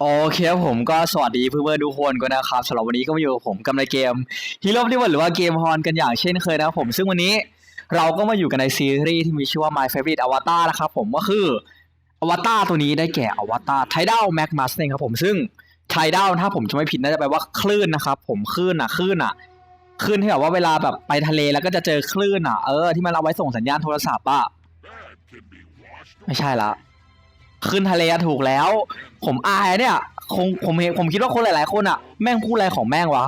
โอเคครับผมก็สวัสดีเพื่อนๆทุกคนกันนะครับสำหรับวันนี้ก็มาอยู่กับผมกับในเกม Hero of the World หรือว่าเกมฮอนกันอย่างเช่นเคยนะครับผมซึ่งวันนี้เราก็มาอยู่กันในซีรีส์ที่มีชื่อว่า My Favorite Avatar นะครับผมก็คืออวตารตัวนี้ได้แก่อวตารไทด a ลแม็กมัสเองครับผมซึ่งไทด a ลถ้าผมจะไม่ผิดน่าจะแปลว่าคลื่นนะครับผมคลื่นอะคลื่นอะคลื่นที่แบบว่าเวลาแบบไปทะเลแล้วก็จะเจอคลื่นอะเออที่มันเอาไว้ส่งสัญญาณโทรศัพท์อะไม่ใช่ละ ขึ้นทะเลถูกแล้ว ผมอายเนี่ย คงผมเห็นผมคิดว่าคนหลาย ๆ คนอะแม่งพูดอะไรของแม่งวะ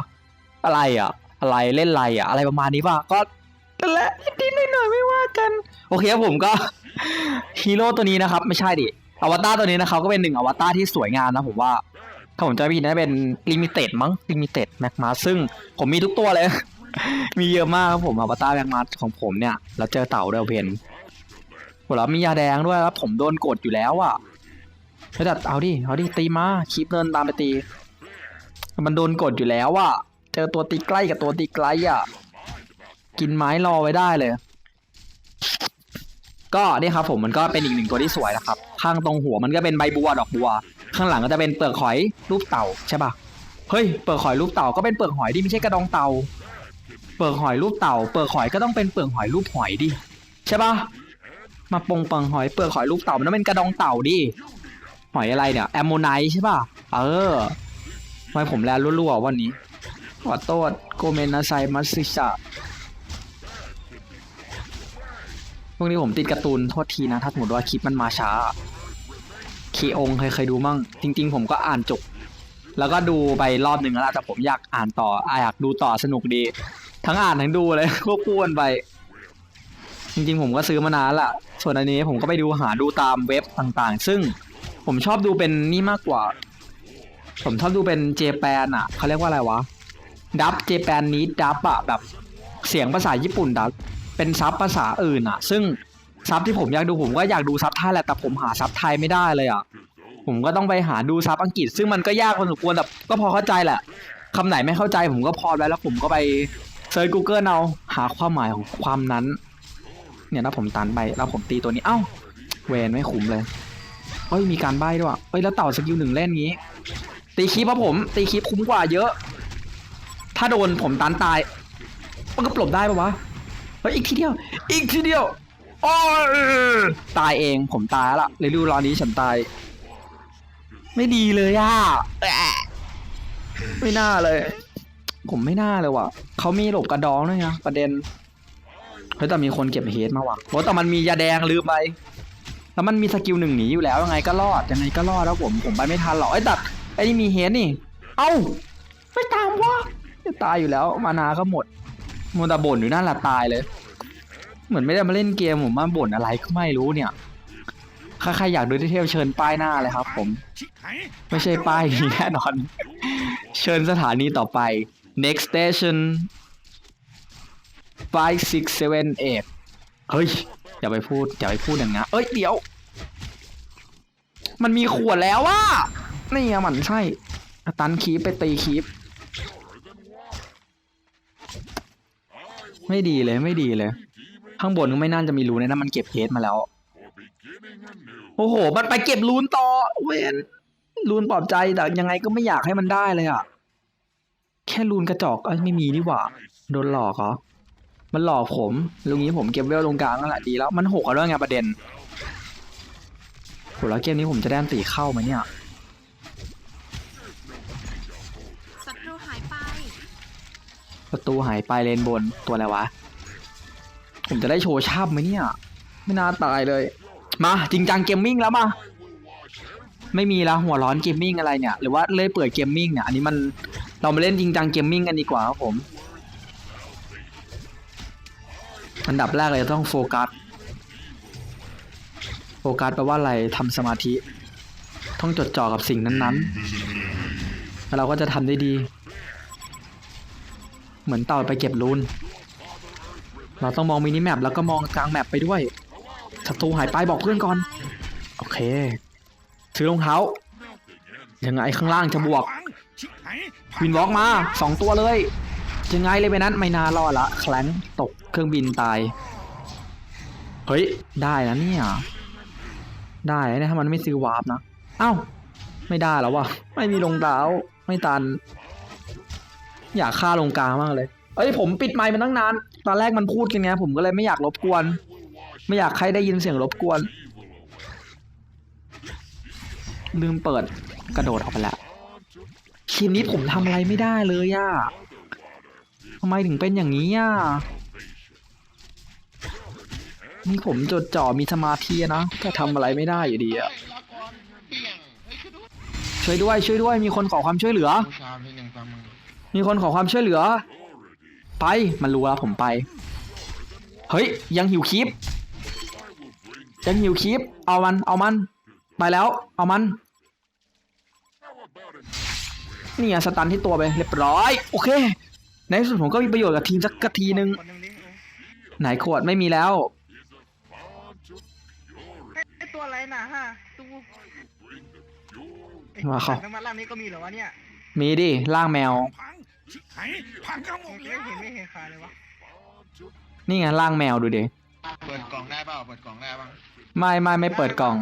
อะไรอะอะไรเล่นอะไรอะอะไรประมาณนี้ป่ะก็นั่และนิดหน่อยไม่ว่ากัน โอเคครับผมก็ฮีโร่ตัวนี้นะครับไม่ใช่ดิอวตารตัวนี้นะครับก็เป็นหนึ่งอวตารที่สวยงามนะผมว่าถ้าผมจะไม่ผิดน่าจะเป็นลิมิเต็ดมั้งลิมิเต็ดแม็กมาซึ่งผมมีทุกตัวเลย มีเยอะมากครับผมอวตารแม็กมาของผมเนี่ย แล้วเจอเต่าด้วยเพน โหแล้วมียาแดงด้วยครับผมโดนกดอยู่แล้วอะเฮ้ยแต่เอาดิเอาดิตีมาคลิปเดินตามไปตี มันโดนกดอยู่แล้วอะเจอตัวตีใกล้กับตัวตีไกลอะกินไม้รอไว้ได้เลย ก็นี่ครับผมมันก็เป็นอีกหนึ่งตัวที่สวยนะครับ ข้างตรงหัวมันก็เป็นใบบัวดอกบัว ข้างหลังก็จะเป็นเปลือกหอยรูปเต่าใช่ปะเฮ้ยเปลือกหอยรูปเต่าก็เป็นเปลือกหอยดิไม่ใช่กระดองเต่า เปลือกหอยรูปเต่า เปลือกหอยก็ต้องเป็นเปลือกหอยรูปหอยดิใช่ปะ มาปงปลือกหอยเปลือกหอยรูปเต่ามันต้องเป็นกระดองเต่าดิหอยอะไรเนี่ยแอมโมไนใช่ป่ะเออทำไมผมแลรั่วๆวันนี้ขอโทษโกเมนาไซมัสซิชะพวกนี้ผมติดการ์ตูนโทษทีนะ ถ้าสมมติว่าคลิปมันมาช้าคีองเคยเคยดูมั่ง จริง ๆ ผมก็อ่านจบแล้วก็ดูไปรอบหนึ่งแล้วแต่ผมอยากอ่านต่ออยากดูต่อสนุกดี ทั้งอ่านทั้งดูเลยควบคู่กันไป จริงๆผมก็ซื้อมานานละส่วนอันนี้ผมก็ไปดูหาดูตามเว็บต่างๆ ซึ่งผมชอบดูเป็นนี่มากกว่า ผมชอบดูเป็นเจแปนอะเขาเรียกว่าอะไรวะดับเจแปนนี้ดับอะแบบเสียงภาษาญี่ปุ่นดับเป็นซับภาษาอื่นอะ ซึ่งซับที่ผมอยากดูผมก็อยากดูซับไทยแหละแต่ผมหาซับไทยไม่ได้เลยอะผมก็ต้องไปหาดูซับอังกฤษ ซึ่งมันก็ยากพอสมควรแต่ก็พอเข้าใจแหละคำไหนไม่เข้าใจผมก็พอไว้แล้วผมก็ไปเซิร์ช Google เอาหาความหมายของความนั้น เนี่ยถ้าผมตันไปแล้วผมตีตัวนี้เอ้าเวนไม่คุ้มเลยเฮ้ยมีการใบ้ด้วยว่ะเฮ้ยแล้วเต่าสกิลหนึ่งเล่นงี้ ตีคลิปครับผมตีคลิปคุ้มกว่าเยอะ ถ้าโดนผมตันตายมันก็ปลบได้ปะวะเฮ้ยอีกทีเดียว อีกทีเดียวโอ้ตายเองผมตายละเลยดูรอนี้ฉันตาย ไม่ดีเลยอะไม่น่าเลย ผมไม่น่าเลยว่ะเขามีหลบกระดองด้วยไงประเด็น เฮ้ยแต่มีคนเก็บเฮดมาว่ะโอ้แต่มันมียาแดงลืมไป แล้วมันมีสกิลหนึ่งหนีอยู่แล้วยังไงก็รอดยังไงก็รอดแล้วผมผมไปไม่ทันหรอกไอ้ยแต่ไอ้นี่มีเฮดนี่ เอ้าไม่ตามวะจะตายอยู่แล้วมานาก็หมดมัวแต่บ่นอยู่นั่นแหละตายเลย เหมือนไม่ได้มาเล่นเกมผมมาบ่นอะไรก็ไม่รู้เนี่ยใครๆอยากดูที่เที่ยวเชิญป้ายหน้าเลยครับ ผม ไม่ใช่ป้ายนี้แน่นอน เชิญสถานีต่อไป next station five six seven eight เฮ้ย อย่าไปพูด อย่าไปพูดอย่างงั้นเอ้ย เดี๋ยว มันมีขวดแล้วว่านี่อะมันใช่ ตันคีปไปตีคีปไม่ดีเลยไม่ดีเลย ข้างบนก็ไม่น่าจะมีรูในนั้นมันเก็บเฮดมาแล้ว โอ้โห มันไปเก็บรูนต่อ เวนรูนปลอบใจแต่ยังไงก็ไม่อยากให้มันได้เลยอะแค่รูนกระจอกเอ้ยไม่มีนี่หว่า โดนหลอกเหรอ มันหลอกผมลุงนี้ผมเก็บเวลลงกลางนั่นแหละดีแล้วมันหกกันด้วยไงประเด็นโหแล้วเกมนี้ผมจะได้อันตีเข้าไหมเนี่ยศัตรูหายไป ประตูหายไปเลนบนตัวอะไรวะ ผมจะได้โชว์ชาบไหมเนี่ย ไม่น่าตายเลย มาจริงจังเกมมิ่งแล้วมา ไม่มีแล้วหัวร้อนเกมมิ่งอะไรเนี่ย หรือว่าเลื่อยเปื่อยเกมมิ่งเนี่ย อันนี้มันเรามาเล่นจริงจังเกมมิ่งกันดีกว่าครับผม อันดับแรกเลยต้องโฟกัส โฟกัสแปลว่าอะไรทำสมาธิ ต้องจดจ่อกับสิ่งนั้นๆ แล้วเราก็จะทำได้ดี เหมือนเต่าไปเก็บรูน เราต้องมองมินิแมปแล้วก็มองกลางแมปไปด้วยศัตรูหายไปบอกเพื่อนก่อน โอเค ถือรองเท้า ยังไงข้างล่างจะบวก วินวอล์กมาสองตัวเลย ยังไงเลยไปนั้นไม่น่ารอดละแคลงตกเครื่องบินตาย เฮ้ย ได้นะเนี่ย ได้นะถ้ามันไม่ซื้อวาร์ปนะ เอ้า ไม่ได้แล้ววะไม่มีรองเท้าไม่ตัน อยากฆ่าลงกลางมากเลย เอ้ยผมปิดไมค์มันตั้งนาน ตอนแรกมันพูดกันไงผมก็เลยไม่อยากรบกวน ไม่อยากใครได้ยินเสียงรบกวน ลืมเปิดกระโดดออกไปแล้วทีมนี้ผมทำอะไรไม่ได้เลยย่า ทำไมถึงเป็นอย่างนี้ย่านี่ผมจดจ่อมีสมาธินะแต่ทำอะไรไม่ได้อยู่ดีอะรอก่อนเปี่ยงเฮ้ยช่วยด้วยช่วยด้วย มีคนขอความช่วยเหลือ มีคนขอความช่วยเหลือ ไปมันรู้แล้วผมไป เฮ้ย ยังหิวคลิปยังหิวคลิปเอามันเอามัน ไปแล้ว เอามันนี่ไงสตันที่ตัวไปเรียบร้อย โอเค ในที่สุดผมก็มีประโยชน์กับทีมสักกะทีนึง คนหนึ่งดิเออไหนขวดไม่มีแล้วไอตัวอะไรน่ะฮะตู้ว่าเขาน้ำมันล่างนี้ก็มีเหรอวะเนี่ยมีดิล่างแมว พังชิบหายพังกันหมดไม่แล้วเห็นไม่เห็นขาเลยวะนี่ไงล่างแมวดูดิเปิดกล่องได้เปล่าเปิดกล่องได้บ้างไม่ไม่ไม่เปิดกล่อง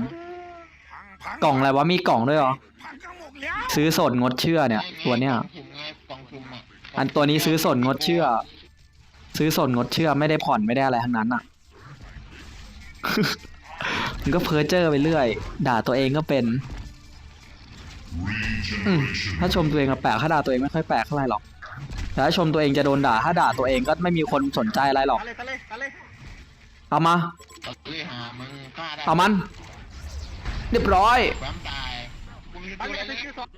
พังพังกล่องอะไรวะมีกล่องด้วยเหรอพังกันหมดแล้วซื้อสดงดเชื่อเนี่ย ตัวเนี้ยกล่องคุมไงกล่องคุมอะ อันตัวนี้ซื้อสดงดเชื่อ ซื้อสดงดเชื่อไม่ได้ผ่อนไม่ได้อะไรทั้งนั้นอะ มันก็เพ้อเจ้อไปเรื่อย ด่าตัวเองก็เป็นอืมถ้าชมตัวเองอะแปลกถ้าด่าตัวเองไม่ค่อยแปลกเท่าไหร่หรอก แต่ถ้าชมตัวเองจะโดนด่า ถ้าด่าตัวเองก็ไม่มีคนสนใจอะไรหรอกตาเลยตาเลยตาเลยเอามาเอาเลยหามึงกล้าได้เอามัน เรียบร้อยแหวมตายกูมีตาตัวเลยเล็กคือสอง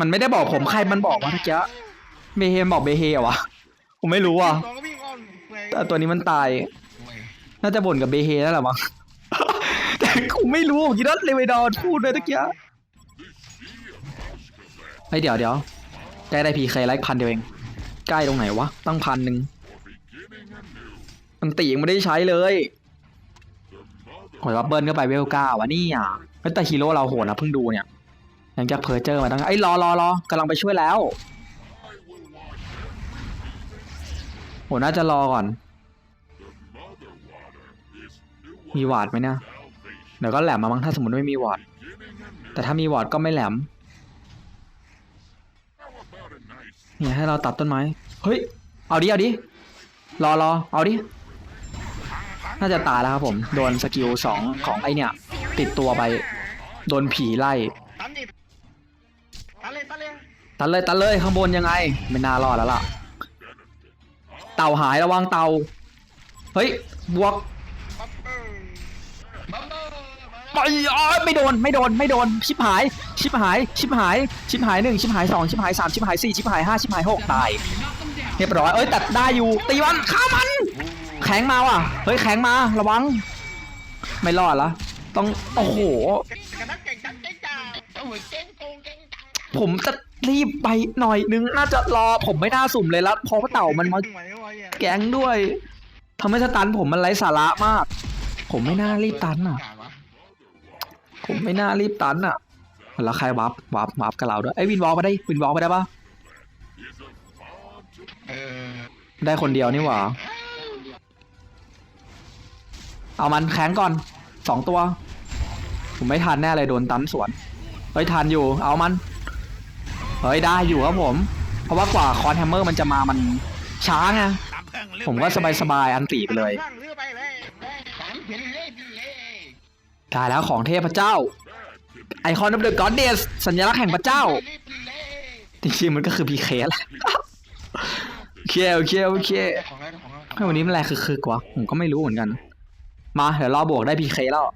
มันไม่ได้บอกผมใครมันบอกว่าเมื่อกี้ เบเฮมบอกเบเฮเหรอวะผมไม่รู้อะสองก็วิ่งอ้อมไปแต่ตัวนี้มันตายเว้ยน่าจะบ่นกับเบเฮนั่นแหละมั้ง แต่กูไม่รู้ผมคิดว่าเลเวดอนพูดเลยตะเกียไอยเดี๋ยวเดี๋ยวใกล้ได้พีเคไลค์พันเดียวเอง ใกล้ตรงไหนวะ ตั้งพันหนึ่งมันตียังไม่ได้ใช้เลยโหยวับเบิลก็ไปเวลเก้าวะนี่อะเฮ้ยแต่ฮีโร่เราโหดนะเพิ่งดูเนี่ยยังจะเพอเจอร์มาตั้งไอ้ยรอรอรอกำลังไปช่วยแล้ว โหน่าจะรอก่อน มีวอร์ดไหมเนี่ยเดี๋ยวก็แหลมมามั้งถ้าสมมติไม่มีวอร์ดแต่ถ้ามีวอร์ดก็ไม่แหลม เนี่ยให้เราตัดต้นไม้ เฮ้ย เอาดิ เอาดิ รอรอเอาดิ น่าจะตายแล้วครับผม โดนสกิลสองของไอเนี่ย ติดตัวไป โดนผีไล่ ตันดิตาเลยตาเลยตัดเลย ตัดเลย ข้างบนยังไง ไม่น่ารอดแล้วล่ะ เต่าหายระวังเต่า เฮ้ยบวกไปอ๋อไม่โดนไม่โดนไม่โดนชิบหาย ชิบหาย ชิบหาย ชิบหายหนึ่งชิบหายสองชิบหายสามชิบหายสี่ชิบหายห้าชิบหายหกตายเรียบร้อยเอ้ยตัดได้อยู่ตีมันฆ่ามัน แข็งมาว่ะเฮ้ยแข็งมาระวัง ไม่รอดละต้องโอ้โหกระนักเก่งจังเก่งจังเอาหัวเจ๊งโกงเจ๊งจังผมจะ รีบไปหน่อยนึงน่าจะรอผมไม่น่าสุ่มเลยแล้วเพราะว่าเต่ามันมาไหววะเนี่ยแก๊งด้วยทำให้สตันผมมันไร้สาระมาก ผมไม่น่ารีบตันอะกล้าวะผมไม่น่ารีบตันอะแล้วใครวับวับวับกับเราด้วยไอ้ยวินวอลไปได้วินวอลไปได้ปะเออได้คนเดียวนี่หว่า เอามันแข็งก่อนสองตัว ผมไม่ทันแน่เลยโดนตันสวนเฮ้ยทันอยู่ เอามัน เฮ้ยได้อยู่ครับผม เพราะว่ากว่าคอนแฮมเมอร์มันจะมามันช้าไงตามเพิ่งลืผมก็สบายๆอันตีไปเลยข้างเรือไปเลยได้แล้วของเทพเจ้า ไอคอนอ f เดอะก็อดเดสสัญลักษณ์แห่งพระเจ้า จริงๆมันก็คือพีเคแหละโอเคโอเคโอเคของอะไรของอะไรให้วันนี้มันแรงคือๆกว่าผมก็ไม่รู้เหมือนกัน มาเดี๋ยวเรอบวกได้พีเคแล้ว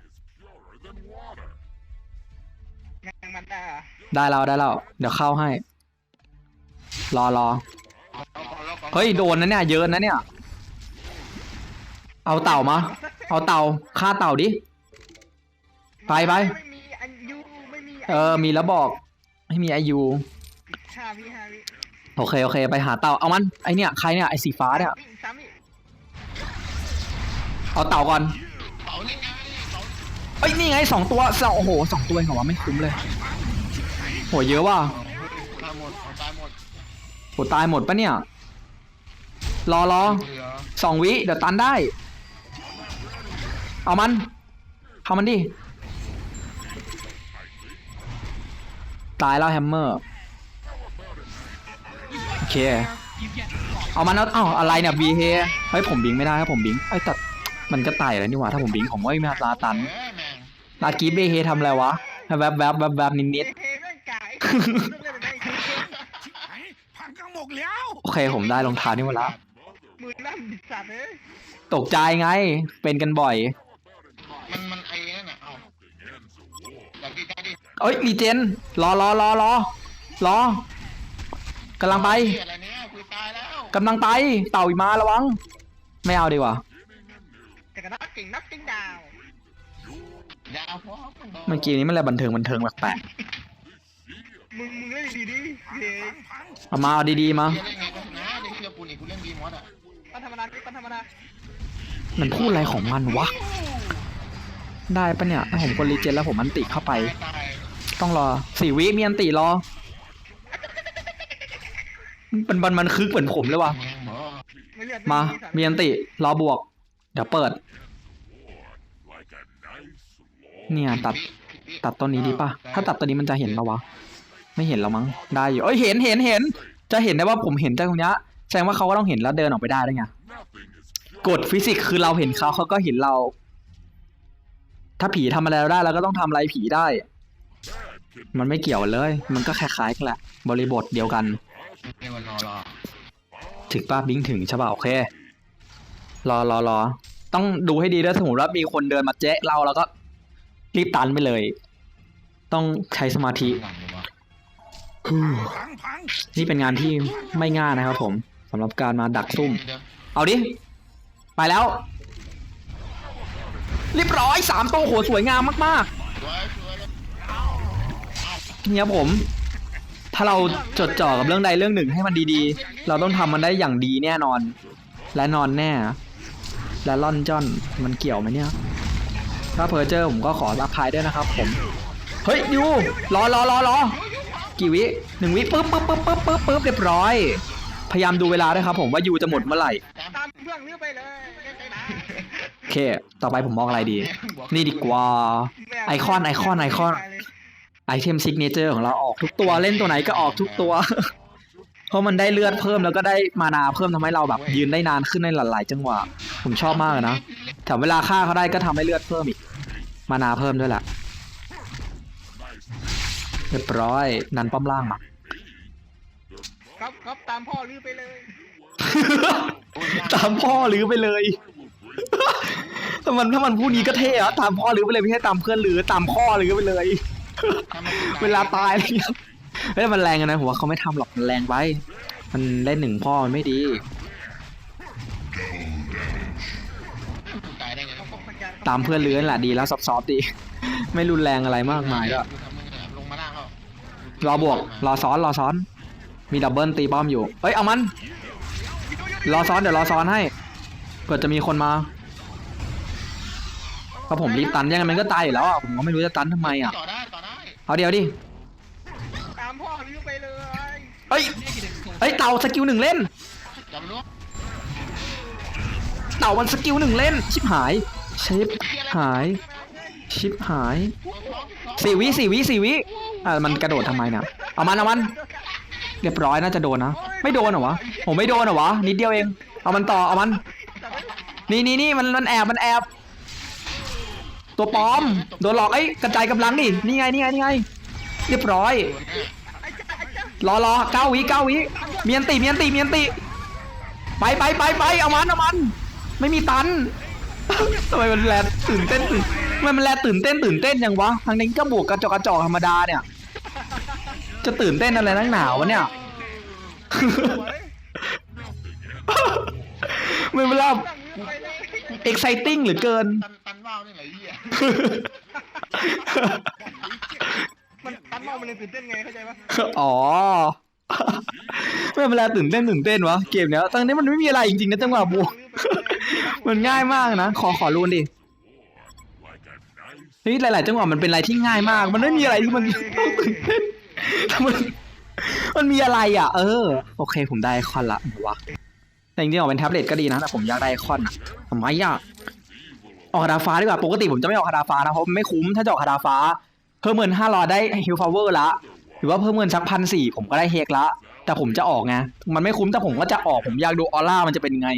ได้อะได้แล้วได้แล้วเดี๋ยวเข้าให้ รอรอเฮ้ยโดนนะเนี่ยเยอะนะเนี่ย เอาเต่ามา เอาเต่าฆ่าเต่าดิ ไปไปไม่มีอันยูไม่มีเออมีแล้วบอกให้มีไอยูห้าวิห้าวิโอเคโอเค ไปหาเต่าเอามันไอเนี่ยใครเนี่ยไอสีฟ้าเนี่ยวิ่งสามวิเอาเต่าก่อนเป๋านี่ไงเป๋าเอ้ยนี่ไงสองตัวสองโอ้โหสองตัวเองเหรอวะไม่คุ้มเลย โหเยอะว่ะตายหมดตายหมดโหตายหมดปะเนี่ย รอรอเหลือสองวิเดี๋ยวตันได้ เอามันเข้ามันดิ ตายแล้วแฮมเมอร์ โอเค เอามันเอาเอ้าอะไรเนี่ยบีเฮเฮ้ยผมบิงไม่ได้ครับผมบิงไอ้ยแต่มันก็ตายแล้วนี่หว่าถ้าผมบิงผมว่าไม่มีลาตัน เอ้ยแม่งลากีเบเฮทำอะไรวะ แวบแวบแวบแวบนิดนิด เฮ้ยร่างกายต้องเล่นอะไรชิบหายพังทั้งหมดแล้วโอเคผมได้รองเท้านี่มาละมือลั่นบิดสัตว์เลยตกใจไง เป็นกันบ่อย มันมันไอ้นั่นน่ะเอ้าอยากดีใจดิเอ้ยรีเจนรอรอรอรอรอกำลังไปเหี้ยอะไรเนี่ยคุยตายแล้วกำลังไป เต่าอีกมาระวัง ไม่เอาดีกว่า แต่ก็นักเก่งนักเก่งดาว ดาวพอมันบอกเมื่อกี้นี้มันอะไรบันเทิงบันเทิงแปลกมึงมึงเล่น ดีๆดิเฮ้ยพังๆเอามาเอาดีๆมาเหี้ยเล่นไงก็ชนะเด็กเชียร์กูนี่กูเล่นดีมอสอะปันธรรมดาปันธรรมดามันพูดอะไรของมันวะ ได้ปะเนี่ยถ้าผมกดรีเจนแล้วผมอันติเข้าไป ตายตายต้องรอสี่วิมีอันติรอมันมันมันคึกเหมือนผมเลยว่ะ แม่งบอกไม่เลือดมาสัตว์มีอันติรอบวก เดี๋ยวเปิด เนี่ยตัด ตัดต้นนี้ดีป่ะ ถ้าตัดต้นนี้มันจะเห็นปะวะ ไม่เห็นแล้วมั้งได้อยู่เอ้ยเห็นเห็นเห็น จะเห็นได้ว่าผมเห็นจากตรงเนี้ยแสดงว่าเขาก็ต้องเห็นแล้วเดินออกไปได้ด้วยไงกฎฟิสิกส์คือเราเห็นเขาเขาก็เห็นเรา ถ้าผีทำอะไรเราได้เราก็ต้องทำอะไรผีได้ มันไม่เกี่ยวเลย มันก็คล้ายๆกันแหละบริบทเดียวกันถึงป้าบิงถึงใช่ป่ะโอเค รอรอรอต้องดูให้ดีด้วยสมมติว่ามีคนเดินมาเจ๊ะเราแล้วก็รีบตันไปเลย ต้องใช้สมาธิ นี่เป็นงานที่ไม่ง่ายนะครับผมสำหรับการมาดักซุ่มเดี๋ยวเอาดิ ไปแล้ว เรียบร้อยสามตัวโหสวยงามมากสวยสวยเลยๆเนี่ยผม ถ้าเราจดจ่อกับเรื่องใดเรื่องหนึ่งให้มันดีๆ เราต้องทำมันได้อย่างดีแน่นอน และนอนแน่ และล่อนจ้อนมันเกี่ยวไหมเนี่ย ถ้าเพอเจอร์ผมก็ขอรับพายด้วยนะครับ ผม เฮ้ยยูรอรอรอรอ กี่วิหนึ่งวิปึ๊บปึ๊บปึ๊บปึ๊บปึ๊บปึ๊บเรียบร้อย พยายามดูเวลาด้วยครับผมว่ายูจะหมดเมื่อไหร่ตามเพื่อนเลือกไปเลยเล่นไปนะโอเค ต่อไปผมมองอะไรดี นี่ดีกว่า ไอคอนไอคอนไอคอนไอเทมซิกเนเจอร์ของเราออกทุกตัวเล่นตัวไหนก็ออกทุกตัว เพราะมันได้เลือดเพิ่มแล้วก็ได้มานาเพิ่มทำให้เราแบบยืนได้นานขึ้นในหลายๆจังหวะ ผมชอบมากเลยนะแถมเวลาฆ่าเขาได้ก็ทำให้เลือดเพิ่มอีก มานาเพิ่มด้วยแหละเรียบร้อย นันป้อมล่างมาครับครับตามพ่อลือไปเลย ตามพ่อหรือไปเลย ถ้ามันถ้ามันพูดนี้ก็เท่อะตามพ่อหรือไปเลยไม่ใช่ตามเพื่อนหรือตามพ่อหรือไปเลยถ้มันเวลาตายอะไรเงี้ยเฮ้ยมันแรงกันนะผมว่าเขาไม่ทำหรอกมันแรงไป มันเล่นหนึ่งพ่อมันไม่ดี ตายได้ไงเขาพบกันตามเพื่อนเลื้อนแหละดีแล้วซอฟๆดี ไม่รุนแรงอะไรมากมายก็ รอบวกรอซ้อนรอซ้อน มีดับเบิลตีป้อมอยู่เอ้ยเอามัน รอซ้อนเดี๋ยวรอซ้อนให้เผื่อจะมีคนมาก็ผมรีบตันยังไงมันก็ตายอยู่แล้วอะผมก็ไม่รู้จะตันทำไมอะต่อได้ต่อได้เอาเดี๋ยวดิตามพ่อลือไปเลยเอ้ยเอ้ยเต่าสกิลหนึ่งเล่นจับรู้เต่ามันสกิลหนึ่งเล่น ชิบหายชิปหาย ชิปหายสี่วิสี่วิสี่วิ อ่ามันกระโดดทำไมเนี่ยเอามันเอามัน เรียบร้อยน่าจะโดนนะไม่โดนเหรอวะผมไม่โดนเหรอวะนิดเดียวเอง เอามันต่อเอามัน นี่นี่นี่มันมันแอบมันแอบ ตัวปลอมโดนหลอกเอ้ยกระจายกำลังดินี่ไงนี่ไงนี่ไง เรียบร้อย รอรอเก้าวิเก้าวิเมียนติเมียนติเมียนติไปไปไปไปเอามันเอามัน ไม่มีตันทำไมมันแลตื่นเต้นตื่นทำไมมันแลตื่นเต้นตื่นเต้นยังวะทางนี้ก็บวกกระจอกกระจอกธรรมดาเนี่ย จะตื่นเต้นอะไรนักหนาวะเนี่ย มันเวลา exciting เหลือเกิน ตันตันว่าวนี่แหละไอ้เหี้ยมันตันมองมันเลยตื่นเต้นไงเข้าใจปะอ๋อไม่เวลาตื่นเต้นตื่นเต้นวะเกมเนี้ยตอนนี้มันไม่มีอะไรจริงๆนะจังหวะบวก มันง่ายมากนะ ขอขอรูนดิเฮ้ยหลาย ๆ จังหวะมันเป็นอะไรที่ง่ายมาก มันไม่มีอะไรที่มันต้องตื่นเต้น มันมันมีอะไรอะ เออ โอเค ผมได้ไอคอนละวะแต่จริงๆออกเป็นแท็บเล็ตก็ดีนะ แต่ผมอยากได้ไอคอนอะทำไมอะออกคาดาฟ้าดีกว่า ปกติผมจะไม่ออกคาดาฟ้านะ เพราะไม่คุ้ม ถ้าจะออกคาดาฟ้า เพิ่มเงินห้าร้อยได้ฮิลฟาวเวอร์ละ หรือว่าเพิ่มเงินสักพันสี่ผมก็ได้เฮกละ แต่ผมจะออกไง มันไม่คุ้มแต่ผมก็จะออก ผมอยากดูออร่ามันจะเป็นไง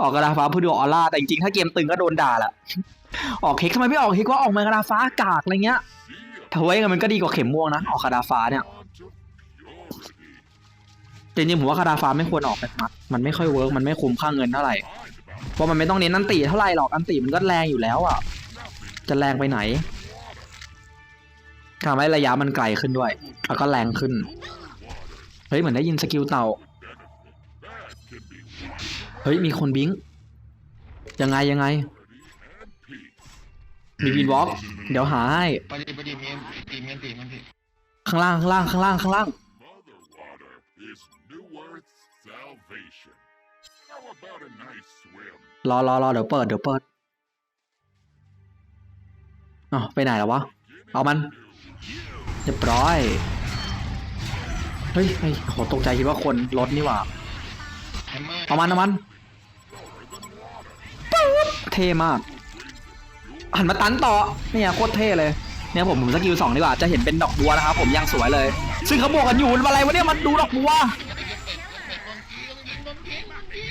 ออกกระดาฟ้าเพื่อดูออร่า แต่จริงๆถ้าเกมตึงก็โดนด่าละออกเฮกทำไมไม่ออกเฮกว่าออกมากระดาฟ้ากากอะไรเงี้ย ถ้าไว้กันมันก็ดีกว่าเข็มม่วงนะออกกระดาฟ้าเนี่ยจริงๆผมว่าคาดาฟ้าไม่ควรออกแบบมัดมันไม่ค่อยเวิร์กมันไม่คุ้มค่าเงินเท่าไหร่เพราะมันไม่ต้องเน้นอันตีเท่าไหร่หรอกอันตีมันก็แรงอยู่แล้วอะจะแรงไปไหนทำให้ระยะมันไกลขึ้นด้วยแล้วก็แรงขึ้นเฮ้ยเหมือนได้ยินสกิลเต่าเฮ้ยมีคนบิงยังไงยังไง มีวินวอล์กเดี๋ยวหาให้ไปดิไปดิเมียนตีเมียนตีมันตีข้างล่างข้างล่างข้างล่างข้างล่าง Mother water is New Earth's salvation. How about a nice swim? รอรอรอเดี๋ยวเปิดเดี๋ยวเปิดอ๋อไปไหนแล้ววะ เอามันเรียบร้อย เฮ้ยเฮ้ยโหตกใจคิดว่าคนรถนี่หว่า แฮมเมอร์เอามันเอามันปึ๊บเท่มาก หันมาตันต่อเนี่ยโคตรเท่เลยเนี่ยผมผมสกิลสองดีกว่าจะเห็นเป็นดอกบัวนะครับผมยังสวยเลย ซึ่งเขาบอกกันอยู่อะไรวะเนี่ยมันดูดอกบัว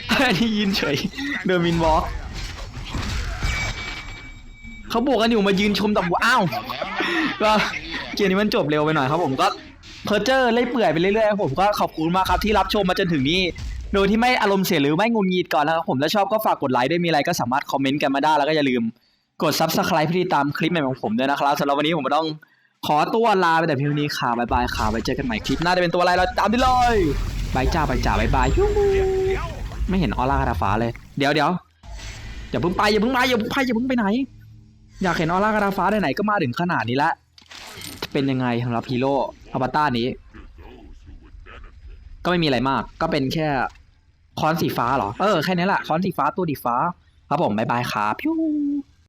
อันนี้ยินเฉยเดอร์มินวอล์กเขาบวกกันอยู่มายืนชมดอกบัวอ้าวก็เกมนี้มันจบเร็วไปหน่อยครับผมก็เพอร์เจอร์เล่ยเปื่อยไปเรื่อยๆครับผมก็ขอบคุณมากครับที่รับชมมาจนถึงนี้โดยที่ไม่อารมณ์เสียหรือไม่งุนงีดก่อนนะครับผมถ้าชอบก็ฝากกดไลค์ได้มีอะไรก็สามารถคอมเมนต์กันมาได้แล้วก็อย่าลืม กด subscribe เพื่อติดตามคลิปใหม่ของผมด้วยนะครับสำหรับวันนี้ผมก็ต้องขอตัวลาไปแต่เพียงนี้ค่ะบายบายค่ะไว้เจอกันใหม่คลิปหน้าจะเป็นตัวอะไรเราตามได้เลยบายจ้าบายจ้าบายบายยูไม่เห็นออร่าคาราฟ้าเลย เดี๋ยวเดี๋ยวอย่าเพิ่งไปอย่าเพิ่งไปอย่าเพิ่งไปอย่าเพิ่งไปไหน อยากเห็นออร่าคาราฟ้าไหนก็มาถึงขนาดนี้แล้วจะเป็นยังไงสำหรับฮีโร่อวตารนี้ ก็ไม่มีอะไรมาก ก็เป็นแค่คอนสีฟ้าเหรอ เออแค่นี้แหละคอนสีฟ้าตัวดีฟ้า ครับผมบายบายครับพิว